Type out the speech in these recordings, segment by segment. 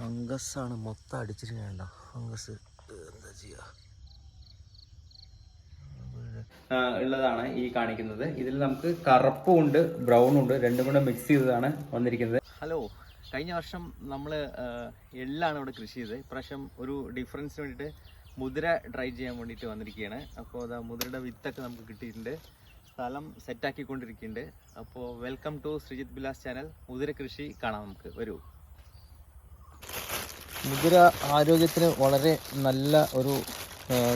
Fungus ആണ് മൊത്തം അടിച്ചിട്ട് വേണ്ട ഫംഗസ് എന്താ ചെയ്യാ? ആ, ഉള്ളതാണ് ഈ കാണിക്കുന്നത്. ഇതിൽ നമുക്ക് കറുപ്പും ഉണ്ട് ബ്രൗണും ഉണ്ട്. രണ്ടും കൂടെ മിക്സ് ചെയ്തതാണ് വന്നിരിക്കുന്നത്. ഹലോ കഴിഞ്ഞ വർഷം നമ്മൾ എള്ളാണ് ഇവിടെ കൃഷി ചെയ്തത്. ഇപ്രാവശ്യം ഒരു ഡിഫറൻസിന് വേണ്ടിയിട്ട് മുതിര ഡ്രൈ ചെയ്യാൻ വേണ്ടിയിട്ട് വന്നിരിക്കുകയാണ്. അപ്പോൾ അതാ മുതിരയുടെ വിത്തൊക്കെ നമുക്ക് കിട്ടിയിട്ടുണ്ട്. സ്ഥലം സെറ്റാക്കിക്കൊണ്ടിരിക്കുന്നുണ്ട് അപ്പോൾ welcome to Sreejith Bilas channel മുതിര കൃഷി കാണാം നമുക്ക്. വരൂ. മുതിര ആരോഗ്യത്തിന് വളരെ നല്ല ഒരു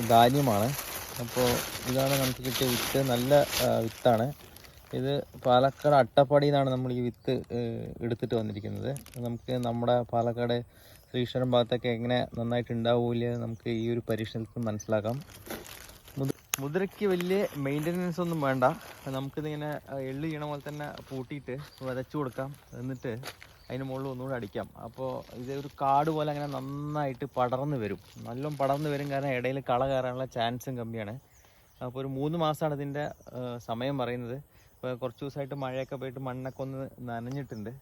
ധാന്യമാണ്. അപ്പോൾ ഇതാണ് നമുക്ക് കിട്ടിയ വിത്ത്. നല്ല വിത്താണ്. ഇത് പാലക്കാട് അട്ടപ്പാടിയിൽ നിന്നാണ് നമ്മൾ ഈ വിത്ത് എടുത്തിട്ട് വന്നിരിക്കുന്നത്. നമുക്ക് നമ്മുടെ പാലക്കാട് ശ്രീശ്വരം ഭാഗത്തൊക്കെ എങ്ങനെ നന്നായിട്ട് ഉണ്ടാവില്ല നമുക്ക് ഈ ഒരു പരീക്ഷണത്തിൽ മനസ്സിലാക്കാം. മുതി- മുതിരയ്ക്ക് വലിയ മെയിന്റനൻസ് ഒന്നും വേണ്ട. നമുക്കിതിങ്ങനെ ആ, എള്ള് ചെയ്യണ പോലെ തന്നെ പൂട്ടിയിട്ട് വിതച്ചു കൊടുക്കാം. എന്നിട്ട് അതിന് മുകളിൽ ഒന്നുകൂടെ അടിക്കാം. അപ്പോൾ ഇത് ഒരു കാട് പോലെ അങ്ങനെ നന്നായിട്ട് പടർന്നു വരും. നല്ലോണം പടർന്നു വരും കാരണം ഇടയിൽ കള കയറാനുള്ള ചാൻസും കമ്മിയാണ്. അപ്പോൾ ഒരു മൂന്ന് മാസമാണ് ഇതിന്റെ സമയം പറയുന്നത്. ഇപ്പോൾ കുറച്ച് ദിവസമായിട്ട് മഴയൊക്കെ പോയിട്ട് മണ്ണൊക്കെ ഒന്ന് നനഞ്ഞിട്ടുണ്ട്.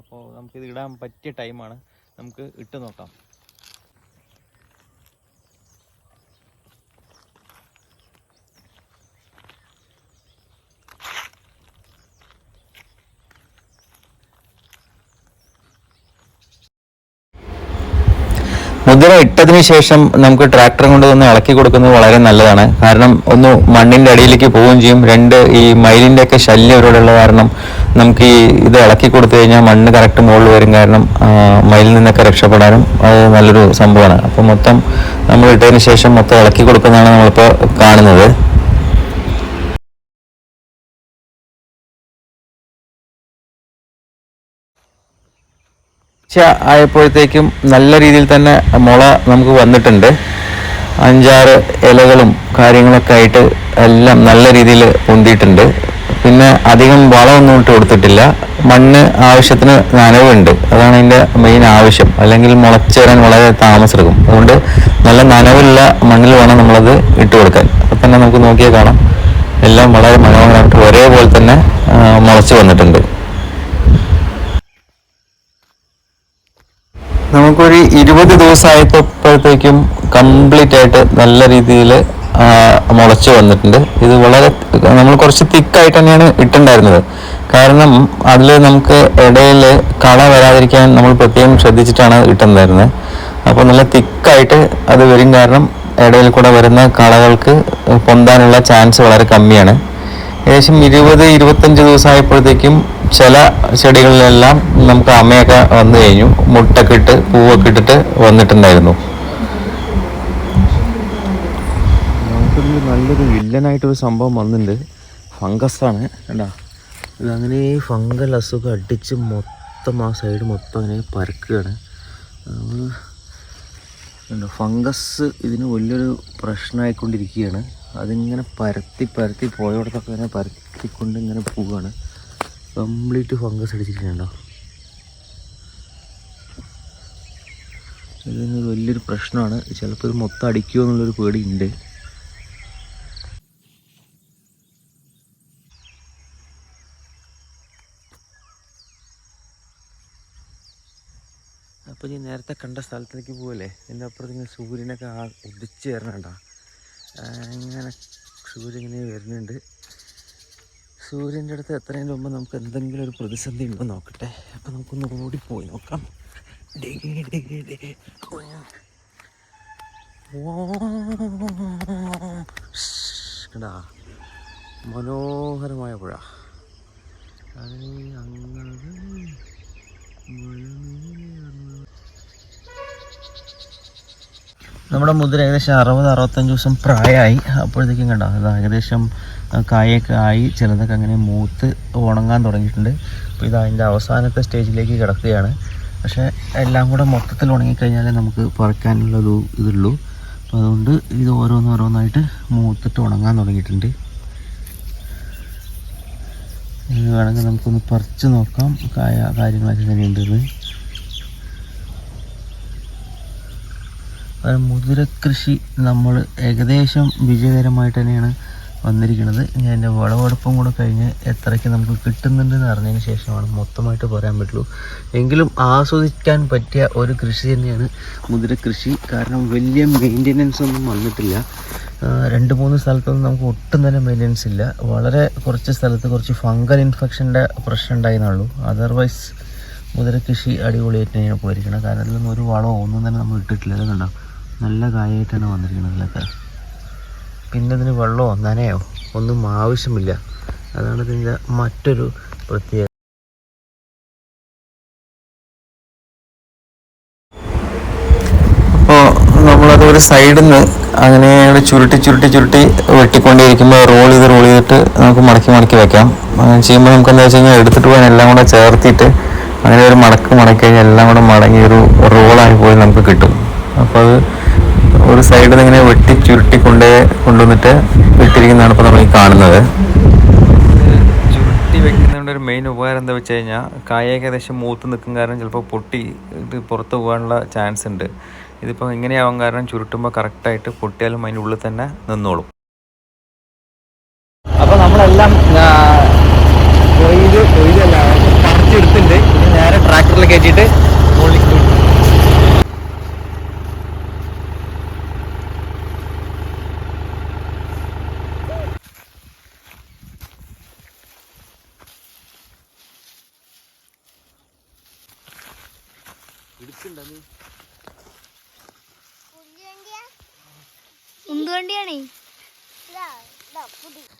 അപ്പോൾ നമുക്കിത് ഇടാൻ പറ്റിയ ടൈമാണ്. നമുക്ക് ഇട്ട് നോക്കാം. മുദ്ര ഇട്ടതിന് ശേഷം നമുക്ക് ട്രാക്ടർ കൊണ്ട് ഒന്ന് ഇളക്കി കൊടുക്കുന്നത് വളരെ നല്ലതാണ്. കാരണം ഒന്ന് മണ്ണിന്റെ അടിയിലേക്ക് പോവുകയും ചെയ്യും. രണ്ട് ഈ മയിലിന്റെ ഒക്കെ ശല്യം ഇവരോടുള്ള കാരണം നമുക്ക് ഈ ഇത് ഇളക്കി കൊടുത്തു കഴിഞ്ഞാൽ മണ്ണ് കറക്റ്റ് മുകളിൽ വരും. കാരണം മയിലിൽ നിന്നൊക്കെ രക്ഷപ്പെടാനും അത് നല്ലൊരു സംഭവമാണ്. അപ്പോൾ മൊത്തം നമ്മൾ ഇട്ടതിന് ശേഷം മൊത്തം ഇളക്കി കൊടുക്കുന്നതാണ് നമ്മളിപ്പോൾ കാണുന്നത്. ഉച്ച ആയപ്പോഴത്തേക്കും നല്ല രീതിയിൽ തന്നെ മുള നമുക്ക് വന്നിട്ടുണ്ട്. അഞ്ചാറ് ഇലകളും കാര്യങ്ങളൊക്കെ ആയിട്ട് എല്ലാം നല്ല രീതിയിൽ പൊന്തിയിട്ടുണ്ട്. പിന്നെ അധികം വളമൊന്നും ഇട്ട് കൊടുത്തിട്ടില്ല. മണ്ണ് ആവശ്യത്തിന് നനവുണ്ട്. അതാണ് അതിന്റെ മെയിൻ ആവശ്യം. അല്ലെങ്കിൽ മുളച്ചേരാൻ വളരെ താമസമെടുക്കും അതുകൊണ്ട് നല്ല നനവുള്ള മണ്ണിൽ വേണം നമ്മളത് ഇട്ട് കൊടുക്കാൻ. അപ്പം തന്നെ നമുക്ക് നോക്കിയാൽ കാണാം. എല്ലാം വളരെ മനോഹരമായിട്ട് ഒരേപോലെ തന്നെ മുളച്ച് വന്നിട്ടുണ്ട്. നമുക്കൊരു ഇരുപത് ദിവസമായപ്പോഴത്തേക്കും കംപ്ലീറ്റ് ആയിട്ട് നല്ല രീതിയിൽ മുളച്ച് വന്നിട്ടുണ്ട്. ഇത് വളരെ നമ്മൾ കുറച്ച് തിക്കായിട്ട് തന്നെയാണ് ഇട്ടുണ്ടായിരുന്നത് കാരണം അതിൽ നമുക്ക് ഇടയിൽ കള വരാതിരിക്കാൻ നമ്മൾ പ്രത്യേകം ശ്രദ്ധിച്ചിട്ടാണ് ഇട്ടുണ്ടായിരുന്നത്. അപ്പോൾ നല്ല തിക്കായിട്ട് അത് വരും കാരണം ഇടയിൽ കൂടെ വരുന്ന കളകൾക്ക് പൊന്താനുള്ള ചാൻസ് വളരെ കമ്മിയാണ്. ഏകദേശം ഇരുപത് ഇരുപത്തഞ്ച് ദിവസമായപ്പോഴത്തേക്കും ചില ചെടികളിലെല്ലാം നമുക്ക് അമ്മയൊക്കെ വന്നു കഴിഞ്ഞു. മുട്ടൊക്കെ ഇട്ട് പൂവൊക്കെ ഇട്ടിട്ട് വന്നിട്ടുണ്ടായിരുന്നു. നല്ലൊരു വില്ലനായിട്ടൊരു സംഭവം വന്നിട്ടുണ്ട് ഫംഗസാണ്. കേട്ടാ ഇതങ്ങനെ ഈ ഫംഗൽ അസുഖം അടിച്ച് മൊത്തം ആ സൈഡ് മൊത്തം അങ്ങനെ പരക്കുകയാണ്. ഫംഗസ് ഇതിന് വലിയൊരു പ്രശ്നമായിക്കൊണ്ടിരിക്കുകയാണ്. അതിങ്ങനെ പരത്തി പരത്തി പോയോടത്തൊക്കെ ഇങ്ങനെ പരത്തിക്കൊണ്ട് ഇങ്ങനെ പോവുകയാണ് കംപ്ലീറ്റ് ഫംഗസ് അടിച്ചിട്ടുണ്ടോ ഇതിന് വലിയൊരു പ്രശ്നമാണ്. ചിലപ്പോൾ ഇത് മൊത്തം അടിക്കുമോ എന്നുള്ളൊരു പേടിയുണ്ട്. അപ്പോൾ ഞാൻ നേരത്തെ കണ്ട സ്ഥലത്തേക്ക് പോകല്ലേ എന്റെ അപ്പുറത്ത് ഇങ്ങനെ സൂര്യനൊക്കെ ഉദിച്ച് വരണണ്ട? അങ്ങനെ സൂര്യൻ ഇങ്ങനെ വരുന്നുണ്ട് സൂര്യന്റെ അടുത്ത് എത്രയും മുമ്പ് നമുക്ക് എന്തെങ്കിലും ഒരു പ്രതിസന്ധി ഉണ്ടോ നോക്കട്ടെ അപ്പം നമുക്കൊന്ന് ഓടിപ്പോയി നോക്കാം ഡിഗി ഡിഗി ഡിഗി. ഓ. കണ്ടാ മനോഹരമായ പുഴ അത് അങ്ങ് നമ്മുടെ മുതിര ഏകദേശം അറുപത് അറുപത്തഞ്ച് ദിവസം പ്രായമായി. അപ്പോഴത്തേക്കും കണ്ടോ അത് ഏകദേശം കായൊക്കെ ആയി ചിലതൊക്കെ അങ്ങനെ മൂത്ത് ഉണങ്ങാൻ തുടങ്ങിയിട്ടുണ്ട്. അപ്പോൾ ഇത് അതിന്റെ അവസാനത്തെ സ്റ്റേജിലേക്ക് കിടക്കുകയാണ്. പക്ഷേ എല്ലാം കൂടെ മൊത്തത്തിൽ ഉണങ്ങിക്കഴിഞ്ഞാലേ നമുക്ക് പറിക്കാനുള്ളൊരു ഇതുള്ളൂ. അപ്പോൾ അതുകൊണ്ട് ഇത് ഓരോന്ന് ഓരോന്നായിട്ട് മൂത്തിട്ട് ഉണങ്ങാൻ തുടങ്ങിയിട്ടുണ്ട്. ഇത് വേണമെങ്കിൽ നമുക്കൊന്ന് പറിച്ച് നോക്കാം കായ കാര്യങ്ങളൊക്കെ എങ്ങനെയുണ്ടെന്ന്. അത് മുതിര കൃഷി നമ്മൾ ഏകദേശം വിജയകരമായിട്ട് തന്നെയാണ് വന്നിരിക്കുന്നത്. ഞാൻ എന്റെ വിളവെടുപ്പും കൂടെ കഴിഞ്ഞ് എത്രയ്ക്ക് നമുക്ക് കിട്ടുന്നുണ്ടെന്ന് അറിഞ്ഞതിന് ശേഷമാണ് മൊത്തമായിട്ട് പറയാൻ പറ്റുള്ളൂ. എങ്കിലും ആസ്വദിക്കാൻ പറ്റിയ ഒരു കൃഷി തന്നെയാണ് മുതിര കൃഷി കാരണം വലിയ മെയിന്റെനൻസ് ഒന്നും വന്നിട്ടില്ല. രണ്ട് മൂന്ന് സ്ഥലത്തൊന്നും നമുക്ക് ഒട്ടും തന്നെ മെയിന്റെനൻസ് ഇല്ല. വളരെ കുറച്ച് സ്ഥലത്ത് കുറച്ച് ഫംഗൽ ഇൻഫെക്ഷന്റെ പ്രശ്നം ഉണ്ടായിരുന്നുള്ളൂ. അതർവൈസ് മുതിര കൃഷി അടിപൊളിയായിട്ട് തന്നെയാണ് പോയിരിക്കുന്നത്. കാരണം അതിലൊന്നും ഒരു വളമോ ഒന്നും തന്നെ നമ്മൾ ഇട്ടിട്ടില്ല. ഇത് കണ്ടോ നല്ല കായായിട്ടാണ് വന്നിരിക്കുന്നത് ഇതിലൊക്കെ പിന്നെ ഇതിന് വെള്ളമോ നനയോ ഒന്നും ആവശ്യമില്ല. അതാണ് ഇതിന്റെ മറ്റൊരു പ്രത്യേകത. ഒരു സൈഡിൽ നിന്ന് അങ്ങനെ ചുരുട്ടി ചുരുട്ടി ചുരുട്ടി വെട്ടിക്കൊണ്ടിരിക്കുമ്പോൾ റോൾ ചെയ്ത് റോൾ ചെയ്തിട്ട് നമുക്ക് മടക്കി മടക്കി വെക്കാം. അങ്ങനെ ചെയ്യുമ്പോൾ നമുക്ക് എന്താ വെച്ച് കഴിഞ്ഞാൽ എടുത്തിട്ട് പോകാൻ എല്ലാം കൂടെ ചേർത്തിട്ട് അങ്ങനെ ഒരു മടക്ക് മടക്കി കഴിഞ്ഞാൽ എല്ലാം കൂടെ മടങ്ങി ഒരു റോളായി പോയി നമുക്ക് കിട്ടും. അപ്പോൾ അത് ഒരു സൈഡിൽ നിന്ന് ഇങ്ങനെ വെട്ടി ചുരുട്ടി കൊണ്ടേ കൊണ്ടുവന്നിട്ട് ഇട്ടിരിക്കുന്നതാണ് ഇപ്പോൾ നമ്മൾ ഈ കാണുന്നത്. ചുരുട്ടി വെക്കുന്നതിന്റെ ഒരു മെയിൻ ഉപകാരം എന്താ വെച്ച് കഴിഞ്ഞാൽ കായ ഏകദേശം മൂത്ത് നിൽക്കും കാരണം ചിലപ്പോൾ പൊട്ടി ഇത് പുറത്ത് പോകാനുള്ള ചാൻസ് ഉണ്ട്. ഇതിപ്പോൾ ഇങ്ങനെയാവാൻ കാരണം ചുരുട്ടുമ്പോൾ കറക്റ്റായിട്ട് പൊട്ടിയാലും അതിന്റെ ഉള്ളിൽ തന്നെ നിന്നോളും. അപ്പോൾ നമ്മളെല്ലാം കൊയ്ത് കൊയ്തല്ല പറിച്ചെടുത്തിട്ടുണ്ട് നേരെ ട്രാക്ടറിൽ കയറ്റിയിട്ട് ഉന്തുവണ്ടിയാണേ.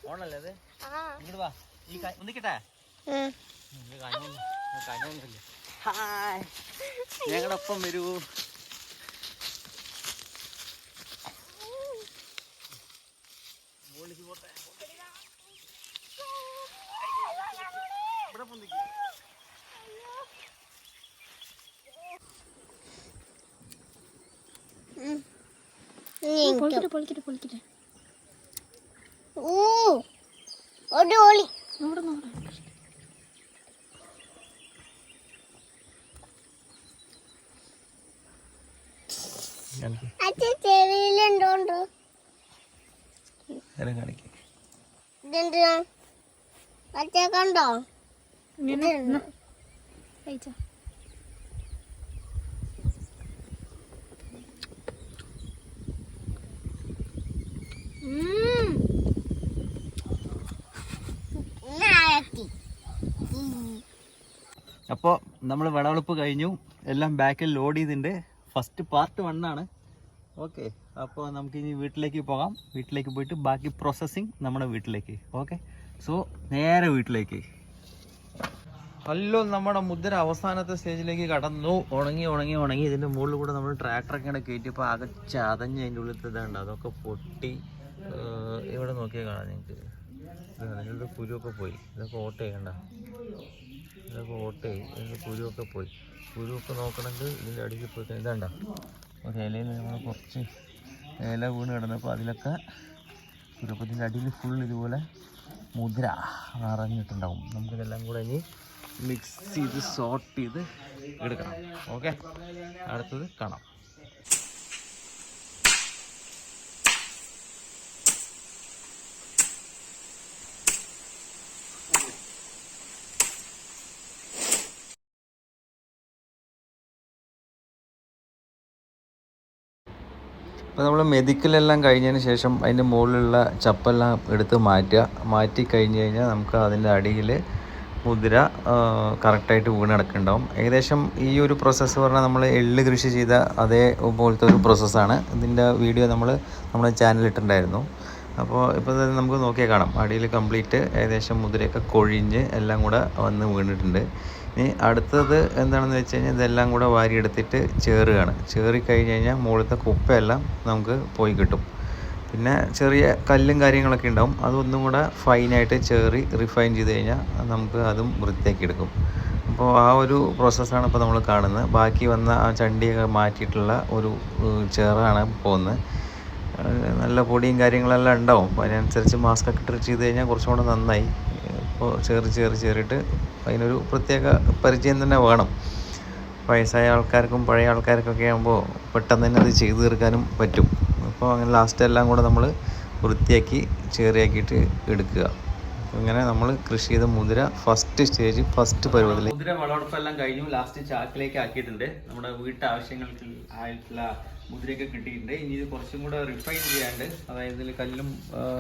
ഓണല്ലേ അത്? ഇങ്ങോട്ട് വാ. ഈ ഒന്നിക്കട്ടെ? ഞങ്ങളുടെ ഒപ്പം വരൂ. പൊളിക്കട്ടെ പൊളിക്കട്ടെ പൊളിക്കട്ടെ ഓ ഒരു ഒളി നോടെ നോടെ അച്ഛൻ ചെവിയിലുണ്ടോണ്ടോ? അച്ഛൻ കണ്ടോ? കഴിച്ചോ? അപ്പോൾ നമ്മൾ വിളവെളുപ്പ് കഴിഞ്ഞു. എല്ലാം ബാക്കിൽ ലോഡ് ചെയ്തിട്ടുണ്ട്. ഫസ്റ്റ് പാർട്ട് വണ്ണാണ് ഓക്കെ അപ്പോൾ നമുക്ക് ഇനി വീട്ടിലേക്ക് പോകാം. വീട്ടിലേക്ക് പോയിട്ട് ബാക്കി പ്രോസസ്സിങ് നമ്മുടെ വീട്ടിലേക്ക്. ഓക്കെ സോ നേരെ വീട്ടിലേക്ക്. ഹലോ നമ്മുടെ മുദ്ര അവസാനത്തെ സ്റ്റേജിലേക്ക് കടന്നു. ഉണങ്ങി ഉണങ്ങി ഉണങ്ങി. ഇതിന്റെ മുകളിൽ കൂടെ നമ്മൾ ട്രാക്ടറൊക്കെ ഇങ്ങനെ കയറ്റിയപ്പോൾ ആകെ ചതഞ്ഞ് അതിന്റെ ഉള്ളിൽ ഇതുണ്ട് അതൊക്കെ പൊട്ടി. ഇവിടെ നോക്കിയാൽ കാണാം നിങ്ങൾക്ക്? ഇതിന്റെ കുരുവൊക്കെ പോയി. ഇതൊക്കെ ഓട്ട് ചെയ്യണ്ട ഇതൊക്കെ ഓട്ടേ. ഇതിന്റെ കുരുവൊക്കെ പോയി. കുരുവൊക്കെ നോക്കണമെങ്കിൽ ഇതിന്റെ അടിയിൽ പോയി ഇതാണ്ട ഒരു ഇലയിൽ നമ്മൾ കുറച്ച് ഇല വീണ് കിടന്നപ്പോൾ അതിലൊക്കെ കുരുപ്പത്തിന്റെ അടിയിൽ ഫുൾ ഇതുപോലെ മുദ്ര നിറഞ്ഞിട്ടുണ്ടാവും. നമുക്കിതെല്ലാം കൂടെ ഇനി മിക്സ് ചെയ്ത് സോർട്ട് ചെയ്ത് എടുക്കണം. ഓക്കെ അടുത്തത് കാണാം. അപ്പോൾ നമ്മൾ മെതിക്കലെല്ലാം കഴിഞ്ഞതിന് ശേഷം അതിന്റെ മുകളിലുള്ള ചപ്പെല്ലാം എടുത്ത് മാറ്റുക. മാറ്റി കഴിഞ്ഞ് കഴിഞ്ഞാൽ നമുക്ക് അതിന്റെ അടിയിൽ മുതിര കറക്റ്റായിട്ട് വീണ് കിടക്കുന്നുണ്ടാവും ഏകദേശം ഈ ഒരു പ്രോസസ്സ് പറഞ്ഞാൽ നമ്മൾ എള്ള് കൃഷി ചെയ്ത അതേപോലത്തെ ഒരു പ്രോസസ്സാണ് ഇതിന്റെ വീഡിയോ നമ്മൾ നമ്മുടെ ചാനലിൽ ഇട്ടിട്ടുണ്ടായിരുന്നു. അപ്പോൾ ഇപ്പോൾ തന്നെ നമുക്ക് നോക്കിയാൽ കാണാം. അടിയിൽ കംപ്ലീറ്റ് ഏകദേശം മുതിരയൊക്കെ കൊഴിഞ്ഞ് എല്ലാം കൂടെ വന്ന് വീണിട്ടുണ്ട്. ഇനി അടുത്തത് എന്താണെന്ന് വെച്ച് കഴിഞ്ഞാൽ ഇതെല്ലാം കൂടെ വാരിയെടുത്തിട്ട് ചേറുകയാണ്. ചേറി കഴിഞ്ഞ് കഴിഞ്ഞാൽ മുകളിലത്തെ കുപ്പയെല്ലാം നമുക്ക് പോയി കിട്ടും. പിന്നെ ചെറിയ കല്ലും കാര്യങ്ങളൊക്കെ ഉണ്ടാവും. അതൊന്നും കൂടെ ഫൈനായിട്ട് ചേറി റിഫൈൻ ചെയ്ത് കഴിഞ്ഞാൽ നമുക്ക് അതും വൃത്തിയാക്കി എടുക്കും. അപ്പോൾ ആ ഒരു പ്രോസസ്സാണ് ഇപ്പോൾ നമ്മൾ കാണുന്നത്. ബാക്കി വന്ന ആ ചണ്ടിയൊക്കെ മാറ്റിയിട്ടുള്ള ഒരു ചേറാണ് പോകുന്നത്. നല്ല പൊടിയും കാര്യങ്ങളെല്ലാം ഉണ്ടാവും. അപ്പോൾ അതിനനുസരിച്ച് മാസ്ക് ഒക്കെ ഇട്ട് ചെയ്ത് കഴിഞ്ഞാൽ കുറച്ചും കൂടെ നന്നായി. ഇപ്പോൾ ചേറി ചേറി ചേറിയിട്ട് അതിനൊരു പ്രത്യേക പരിചയം തന്നെ വേണം. വയസ്സായ ആൾക്കാർക്കും പഴയ ആൾക്കാർക്കൊക്കെ ആകുമ്പോൾ പെട്ടെന്ന് തന്നെ അത് ചെയ്തു തീർക്കാനും പറ്റും. അപ്പോൾ അങ്ങനെ ലാസ്റ്റ് എല്ലാം കൂടെ നമ്മൾ വൃത്തിയാക്കി ചേറിയാക്കിയിട്ട് എടുക്കുക. അങ്ങനെ നമ്മൾ കൃഷി ചെയ്ത മുതിര ഫസ്റ്റ് സ്റ്റേജ് ഫസ്റ്റ് പരുവത്തിൽ മുതിര വളർപ്പെല്ലാം കഴിഞ്ഞു ലാസ്റ്റ് ചാക്കിലേക്ക് ആക്കിയിട്ടുണ്ട്. നമ്മുടെ വീട്ടാവശ്യങ്ങൾക്ക് ആയിട്ടുള്ള മുദ്രയൊക്കെ കിട്ടിയിട്ടുണ്ട്. ഇനി ഇത് കുറച്ചും കൂടെ റിഫൈൻ ചെയ്യാണ്ട് അതായത് ഇതിൽ കല്ലും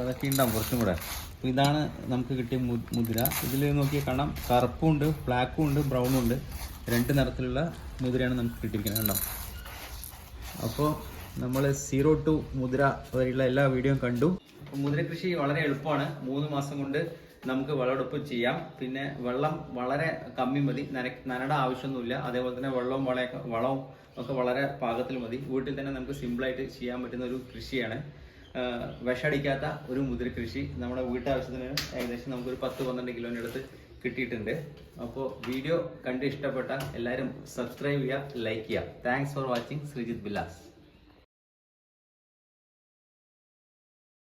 ഇതൊക്കെ ഉണ്ടാവും കുറച്ചും കൂടെ. അപ്പോൾ ഇതാണ് നമുക്ക് കിട്ടിയ മുദ്ര ഇതിൽ നോക്കിയാൽ കാണാം. കറുപ്പും ഉണ്ട് ബ്ലാക്കും ഉണ്ട് ബ്രൗണും ഉണ്ട്. രണ്ട് നിറത്തിലുള്ള മുദ്രയാണ് നമുക്ക് കിട്ടിയിരിക്കുന്നത് കണ്ടോ? അപ്പോൾ നമ്മൾ സീറോ ടു മുദ്ര വരെയുള്ള എല്ലാ വീഡിയോയും കണ്ടു. മുദ്ര കൃഷി വളരെ എളുപ്പമാണ്. മൂന്ന് മാസം കൊണ്ട് നമുക്ക് വിളവെടുപ്പ് ചെയ്യാം. പിന്നെ വെള്ളം വളരെ കമ്മി മതി. നന നനയുടെ ആവശ്യമൊന്നുമില്ല. അതേപോലെ തന്നെ വെള്ളവും വളയൊക്കെ വളവും ഒക്കെ വളരെ പാകത്തിൽ മതി. വീട്ടിൽ തന്നെ നമുക്ക് സിമ്പിളായിട്ട് ചെയ്യാൻ പറ്റുന്ന ഒരു കൃഷിയാണ്. വിഷടിക്കാത്ത ഒരു മുതിര കൃഷി. നമ്മുടെ വീട്ടാവശ്യത്തിന് ഏകദേശം നമുക്കൊരു പത്ത് പന്ത്രണ്ട് കിലോന്റെ അടുത്ത് കിട്ടിയിട്ടുണ്ട്. അപ്പോൾ വീഡിയോ കണ്ട് ഇഷ്ടപ്പെട്ട എല്ലാവരും സബ്സ്ക്രൈബ് ചെയ്യുക ലൈക്ക് ചെയ്യുക. Thanks for watching Sreejith Bilas